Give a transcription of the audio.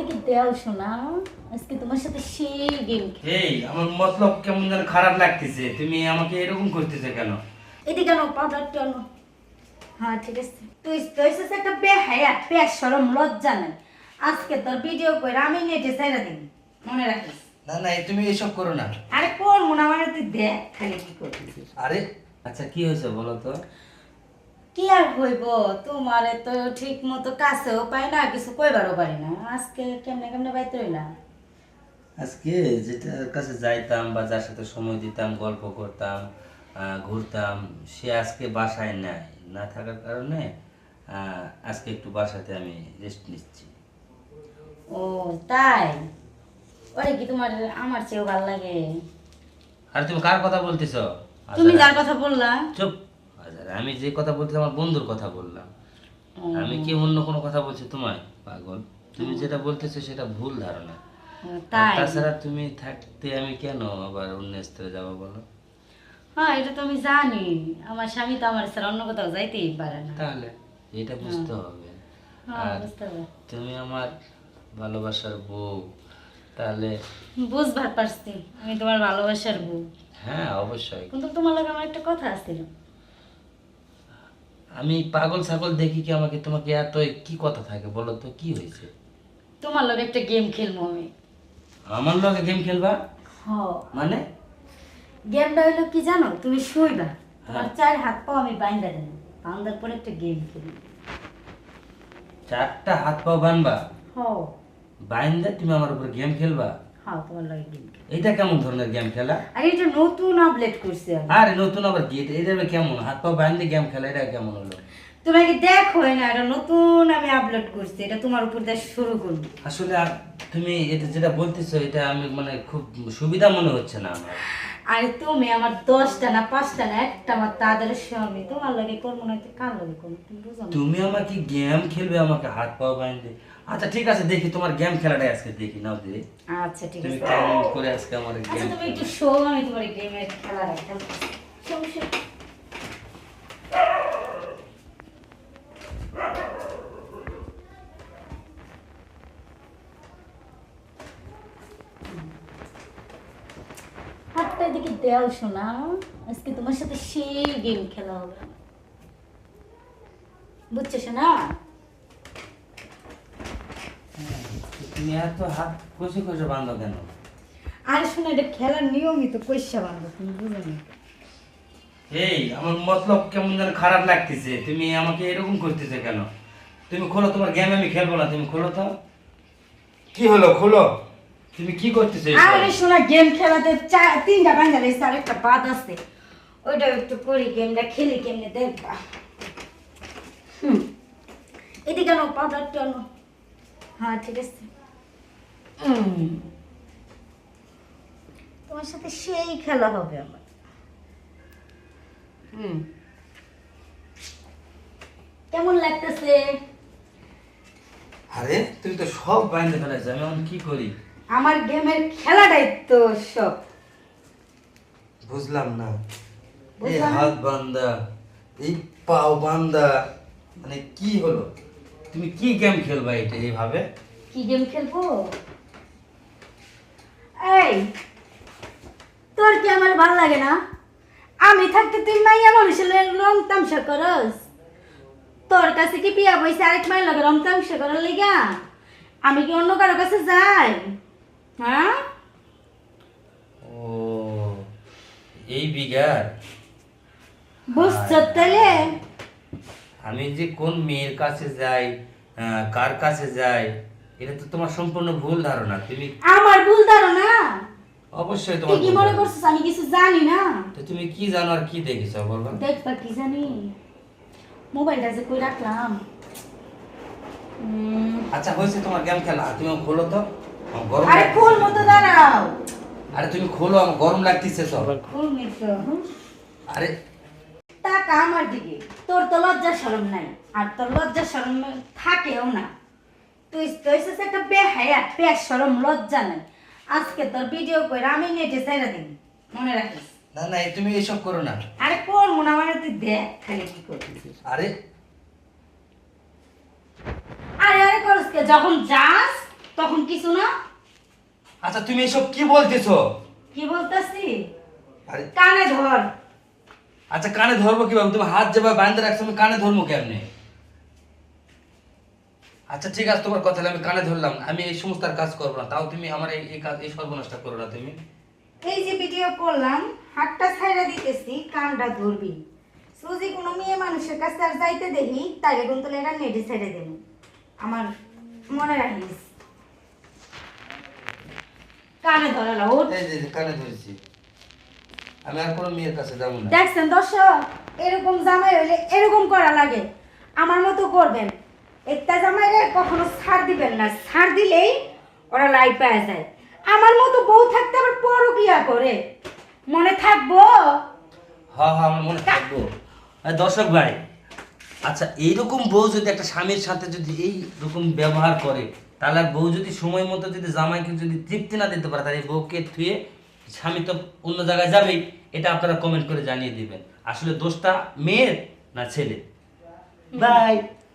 এদিকে দেও শোনা আজকে তোমার সাথে সেই গেম এই আমার মতলব কেমন যেন খারাপ লাগতেছে তুমি আমাকে এরকম করতেছে কেন? এদিকে আনো পাউডারটা আনো। হ্যাঁ ঠিক আছে। তুই তুই হচ্ছে একটা বেহায়া পেশ সরম লজ্জা নাই। আজকে তোর ভিডিও করে আমি নেটে ছেড়ে দিন মনে রাখিস? না না তুমি এসব করো না। আরে কোন মনে মানে তুই দেখ খালি কি করছিস আরে আচ্ছা কি হয়েছে বলো তো? কি আর হইব? তোমারে তো ঠিক মতো কাছেও পাই না কিছু কইবারও পারি না। আজকে কেমনে কেমনে বাইতে রইলাম আজকে যেটার কাছে যাইতাম বা যার সাথে সময় দিতাম গল্প করতাম ঘুরতাম সে আজকে বাসায় নাই। না থাকার কারণে আজকে একটু বাসাতে আমি রেস্ট নিচ্ছি। ও তাই? ওরে কি তোমার আমার চেয়েও ভালো লাগে। আর তুমি কার কথা বলতেছ? তুমি যার কথা বললা। চুপ। আচ্ছা, আমি যে কথা বলতে আমার বন্ধুর কথা বললাম। আমি কি অন্য কোনো কথা বলছি তোমায়? পাগল। তুমি যেটা বলতেছো সেটা ভুল ধারণা। তাই। তাছাড়া তুমি থাকতে আমি কেন আবার অন্য স্তরে যাব বলো? হ্যাঁ এটা তো আমি জানি। আমার স্বামী তো আমার ছাড়া অন্য কোথাও যাইতেই পারে না। তাহলে এটা বুঝতে হবে। হ্যাঁ আর তুমি আমার ভালোবাসার বউ তাহলে বুঝবার পারছি। আমি তোমার ভালোবাসার বউ। হ্যাঁ অবশ্যই। কিন্তু তোমার লাগে আমার একটা কথা আছিল। আমি পাগল ছাগল দেখি কি আমাকে তোমাকে এত কি কথা থাকে বলো তো কি হয়েছে? তোমার লগে একটা গেম খেলব আমি। আমার লগে গেম খেলবা? হ। মানে? গেমটা হইল কি জানো তুমি শুইবা তোমার হ্যাঁ। চার হাত পাও আমি বাইন্দা দেন বান্দার পরে একটা গেম খেলি। চারটা হাত পাও বানবা? হ। বাইন্দা তুমি আমার উপর গেম খেলবা? তোমার লগে গেম খেলি। এটা কেমন ধরনের গেম খেলা? আর এটা নতুন আপডেট করছি। আরে নতুন আবার কি? এটা এটা কেমন? হাত পা গেম খেলা এটা কেমন হলো? তুমি কি দেখো না এটা নতুন আমি আপলোড করছি। এটা তোমার উপর দিয়ে শুরু করব। আসলে তুমি এটা যেটা বলতেছো এটা আমি মানে খুব সুবিধা মনে হচ্ছে না আমার। আরে তুমি আমার দশটা না পাঁচটা না একটা আমার তাদের স্বামী তোমার লাগে করব না কার লাগে করব তুমি বুঝো না। তুমি আমাকে গেম খেলবে আমাকে হাত পা বাইন্দে আচ্ছা ঠিক আছে দেখি তোমার গেম খেলাটাই আজকে দেখি নাও দিদি আচ্ছা ঠিক তুমি আছে। কেমন করে আজকে আমার গেম আচ্ছা তুমি একটু শো আমি তোমার গেমের খেলা খেলতেছি শো, শো। হাতটা এদিকে দেও শোনা আজকে তোমার সাথে সেই গেম খেলা হবে। বুঝছ শোনা? তুমি এত হাত কষে কষে বাঁধো কেন? আর শোনা এটা খেলার নিয়মই তো কৈশা বান্ধব তুমি বুঝো না। এই আমার মতলব কেমন যেন খারাপ লাগতেছে। তুমি আমাকে এরকম করতেছে কেন? তুমি খোলো তোমার গেম আমি খেলব না। তুমি খোলো তো। কি হলো? খোলো। তুমি কি করতেছো? আরে শোনা গেম খেলাতে চা- তিনটা বান্ধা রয়েছে আর একটা বাদ আছে। ওইটা একটু করি গেমটা খেলি কেমনে দেখবা। হুম। এদিকে আনো পাউডারটা আনো। হ্যাঁ ঠিক আছে। তোমার সাথে সেই খেলা হবে আমার। হুম। কেমন লাগতেছে? আরে তুমি তো সব বাইন্দে ফেলেছো আমি এখন কি করি? আমার গেমের খেলাটাই তো সব। বুঝলাম না। এই হাত বান্দা এই পাও বান্দা মানে কি হলো? তুমি কি গেম খেলবা এটা এইভাবে? কি গেম খেলব? এই তোর কি আমার ভালো লাগে না? আমি থাকতে তুই মাইয়া মানুষের রং তামসা করস। তোর কাছে কি পিয়া বইছে আরেক মাইয়ের লগে রং তামসা করার লেগা? আমি কি অন্য কারও কাছে যাই? হ্যাঁ? ও এই বিঘার বুঝছ তাহলে আমি যে কোন মেয়ের কাছে যাই কার কাছে যাই এটা তো তোমার সম্পূর্ণ ভুল ধারণা তুমি আমার ভুল ধারণা? অবশ্যই তোমার কি মনে করছিস আমি কিছু জানি না। তো তুমি কি জানো আর কি দেখেছ বলব? দেখবা কি জানি। মোবাইলটা যে কই রাখলাম? আচ্ছা হয়েছে তোমার গেম খেলা তুমি খোলো তো। গরম আরে খোল মতো দাঁড়াও। আরে তুমি খোলো আমার গরম লাগতেছে সব মিত্র হুম। আরে টাকা আমার দিকে। তোর তো লজ্জা শরম নাই আর তোর লজ্জা শরম থাকেও না। তুই তুই একটা বেহায়া শরম লজ্জা নাই। আজকে তোর ভিডিও করে আমি নেটে দিন মনে রাখিস? না না তুমি এইসব করো না। আরে কোন মনে মানে তুই দেখ খালি কি করছিস আরে? আরে আরে করস কে? যখন যাস তখন কিছু না? আচ্ছা তুমি এসব কি বলতেছো? কি বলতেছি? আরে কানে ধর। আচ্ছা কানে ধরবো কীভাবে? তুমি হাত যেভাবে বাঁধতে রাখছো আমি কানে ধরবো কেমনে? আচ্ছা ঠিক আছে তোমার কথা আমি কানে ধরলাম আমি এই সমস্ত কাজ করব না। তাও তুমি আমার এই কাজ এই সর্বনাশটা করো না তুমি। এই যে ভিডিও করলাম হাতটা ছাইড়া দিতেছি কানটা ধরবি। সুজি কোনো মেয়ে মানুষের কাছে আর যাইতে দেখি তাইলে কিন্তু এটা নেটে ছেড়ে দেব। আমার মনে রাখিস। কানে ধরালা ওর এই যে, কানে ধরেছি। আমি আর কোনো মেয়ের কাছে যাব না। দেখছেন দর্শক এরকম জামাই হইলে এরকম করা লাগে। আমার মতো করবেন। একটা জামাইরে কখনো ছাড় দিবেন না। ছাড় দিলেই ওরা লাই পাওয়া যায়। আমার মতো বউ থাকতে আবার পরকিয়া করে। মনে থাকব? হ্যাঁ হ্যাঁ আমার মনে থাকব। দর্শক ভাই আচ্ছা এইরকম বউ যদি একটা স্বামীর সাথে যদি এই রকম ব্যবহার করে তাহলে বউ যদি সময় মতো যদি জামাইকে যদি তৃপ্তি না দিতে পারে তাহলে বউকে থুয়ে স্বামী তো অন্য জায়গায় যাবেই এটা আপনারা কমেন্ট করে জানিয়ে দিবেন। আসলে দোষটা মেয়ের না ছেলে বাই